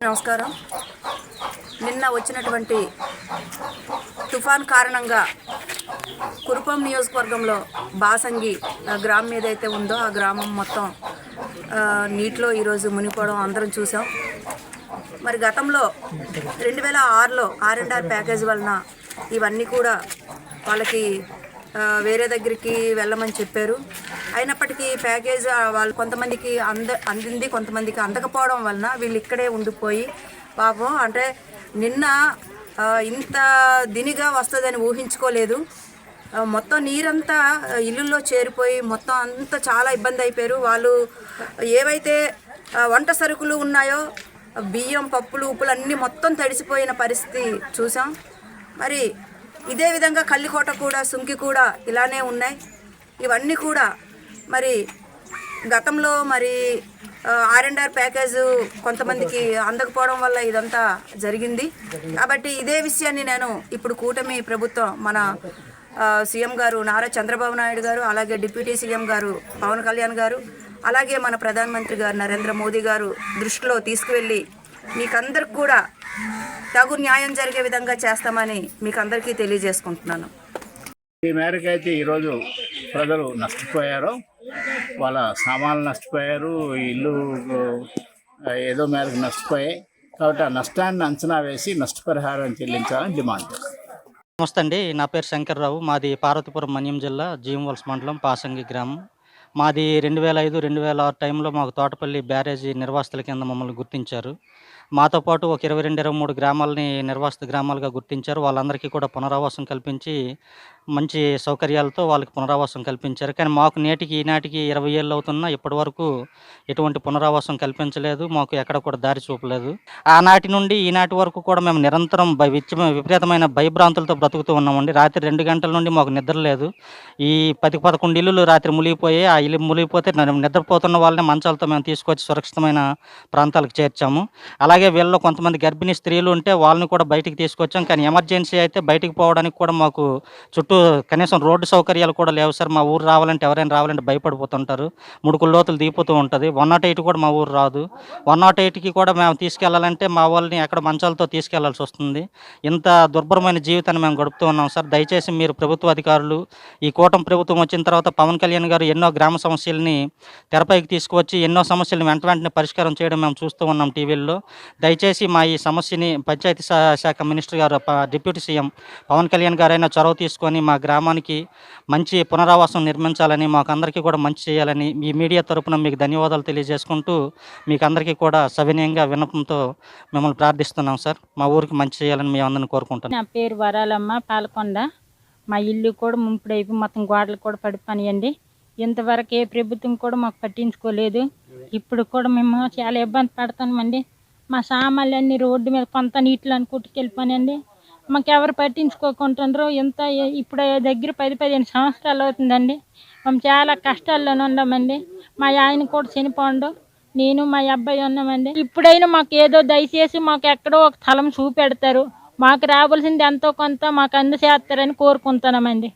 నమస్కారం. నిన్న వచ్చినటువంటి తుఫాన్ కారణంగా కురుపం నియోజకవర్గంలో బాసంగి ఆ గ్రామం ఏదైతే ఉందో ఆ గ్రామం మొత్తం నీటిలో ఈరోజు మునిపోవడం అందరం చూసాం మరి గతంలో రెండు వేల ఆరులో ఆర్ అండ్ ఆర్ ప్యాకేజ్ వలన ఇవన్నీ కూడా వాళ్ళకి వేరే దగ్గరికి వెళ్ళమని చెప్పారు. అయినప్పటికీ ప్యాకేజ్ వాళ్ళు కొంతమందికి అంద అందింది కొంతమందికి అందకపోవడం వలన వీళ్ళు ఇక్కడే ఉండిపోయి పాపం అంటే నిన్న ఇంత దినిగా వస్తుందని ఊహించుకోలేదు. మొత్తం నీరంతా ఇల్లుల్లో చేరిపోయి మొత్తం అంతా చాలా ఇబ్బంది అయిపోయారు. వాళ్ళు ఏవైతే వంట సరుకులు ఉన్నాయో బియ్యం పప్పులు ఉప్పులు అన్నీ మొత్తం తడిసిపోయిన పరిస్థితి చూసాం. మరి ఇదే విధంగా కల్లికోట కూడా సుంకి కూడా ఇలానే ఉన్నాయి. ఇవన్నీ కూడా మరి గతంలో మరి ఆర్ అండ్ ఆర్ ప్యాకేజ్ కొంతమందికి అందకపోవడం వల్ల ఇదంతా జరిగింది. కాబట్టి ఇదే విషయాన్ని నేను ఇప్పుడు కూటమి ప్రభుత్వం మన సీఎం గారు నారా చంద్రబాబు నాయుడు గారు అలాగే డిప్యూటీ సీఎం గారు పవన్ కళ్యాణ్ గారు అలాగే మన ప్రధానమంత్రి గారు నరేంద్ర మోదీ గారు దృష్టిలో తీసుకువెళ్ళి మీకందరికి కూడా తగు న్యాయం జరిగే విధంగా చేస్తామని మీకు అందరికీ తెలియజేసుకుంటున్నాను. ఈ మేరకు అయితే ఈరోజు ప్రజలు నష్టపోయారు. వాళ్ళ సామాన్లు నష్టపోయారు. ఇల్లు ఏదో మేరకు నష్టపోయాయి. కాబట్టి ఆ నష్టాన్ని అంచనా వేసి నష్టపరిహారం చెల్లించాలని డిమాండ్ నమస్తే అండి. నా పేరు శంకర్రావు. మాది పార్వతీపురం మన్యం జిల్లా జీవంవలస మండలం పాసంగి గ్రామం. మాది రెండు వేల ఐదు రెండు వేల ఆరు టైంలో మాకు తోటపల్లి బ్యారేజీ నిర్వాసితుల కింద మమ్మల్ని గుర్తించారు. మాతో పాటు ఒక ఇరవై రెండు ఇరవై మూడు గ్రామాలని నిర్వాసిత గ్రామాలుగా గుర్తించారు. వాళ్ళందరికీ కూడా పునరావాసం కల్పించి మంచి సౌకర్యాలతో వాళ్ళకి పునరావాసం కల్పించారు. కానీ మాకు నేటికి ఈనాటికి ఇరవై ఏళ్ళు అవుతున్నా ఇప్పటి వరకు ఎటువంటి పునరావాసం కల్పించలేదు. మాకు ఎక్కడ కూడా దారి చూపలేదు. ఆనాటి నుండి ఈనాటి వరకు కూడా మేము నిరంతరం భయ విపరీతమైన భయభ్రాంతులతో బ్రతుకుతూ ఉన్నామండి. రాత్రి రెండు గంటల నుండి మాకు నిద్ర లేదు. ఈ పది పదకొండు ఇల్లులు రాత్రి మునిగిపోయి ఆ ఇల్లు మునిగిపోతే నిద్రపోతున్న వాళ్ళని మంచాలతో మేము తీసుకొచ్చి సురక్షితమైన ప్రాంతాలకు చేర్చాము. అలాగే వీళ్ళలో కొంతమంది గర్భిణీ స్త్రీలు ఉంటే వాళ్ళని కూడా బయటికి తీసుకొచ్చాం. కానీ ఎమర్జెన్సీ అయితే బయటికి పోవడానికి కూడా మాకు చుట్టూ కనీసం రోడ్డు సౌకర్యాలు కూడా లేవు సార్. మా ఊరు రావాలంటే ఎవరైనా రావాలంటే భయపడిపోతుంటారు. ముడుకుల లోతులు దీపుతూ ఉంటుంది. వన్ నాట్ ఎయిట్ కూడా మా ఊరు రాదు. వన్ నాట్ ఎయిట్కి కూడా మేము తీసుకెళ్ళాలంటే మా వాళ్ళని అక్కడ మంచాలతో తీసుకెళ్ళాల్సి వస్తుంది. ఇంత దుర్భరమైన జీవితాన్ని మేము గడుపుతూ ఉన్నాం సార్. దయచేసి మీరు ప్రభుత్వ అధికారులు ఈ కూటమి ప్రభుత్వం వచ్చిన తర్వాత పవన్ కళ్యాణ్ గారు ఎన్నో గ్రామ సమస్యల్ని తెరపైకి తీసుకువచ్చి ఎన్నో సమస్యలను వెంట వెంటనే పరిష్కారం చేయడం మేము చూస్తూ ఉన్నాం టీవీల్లో. దయచేసి మా ఈ సమస్యని పంచాయతీ శా- శాఖ మినిస్టర్ గారు డిప్యూటీ సీఎం పవన్ కళ్యాణ్ గారైనా చొరవ తీసుకొని మా గ్రామానికి మంచి పునరావాసం నిర్మించాలని మాకు అందరికీ కూడా మంచి చేయాలని ఈ మీడియా తరపున మీకు ధన్యవాదాలు తెలియజేసుకుంటూ మీకు అందరికీ కూడా సవినయంగా వినపంతో మిమ్మల్ని ప్రార్థిస్తున్నాం సార్. మా ఊరికి మంచి చేయాలని మేము అందరిని కోరుకుంటాం నా పేరు వరాలమ్మ పాలకొండ. మా ఇల్లు కూడా ముంపుడైపు మొత్తం గోడలు కూడా పడిపోయాయండి ఇంతవరకు ఏ ప్రభుత్వం కూడా మాకు పట్టించుకోలేదు. ఇప్పుడు కూడా మేము చాలా ఇబ్బంది పడుతున్నామండి. మా సామాన్లు రోడ్డు మీద కొంత నీటిలో కొట్టుకెళ్ళిపోయానండి మాకు ఎవరు పట్టించుకోకుంటున్నారు? ఇంత ఇప్పుడు దగ్గర పది పదిహేను సంవత్సరాలు అవుతుందండి. మేము చాలా కష్టాల్లోనే ఉన్నామండి. మా ఆయన కూడా చనిపోండు నేను మా అబ్బాయి ఉన్నామండి. ఇప్పుడైనా మాకు ఏదో దయచేసి మాకు ఎక్కడో ఒక స్థలం చూపెడతారు. మాకు రావాల్సింది ఎంతో కొంత మాకు అందచేస్తారని కోరుకుంటున్నామండి.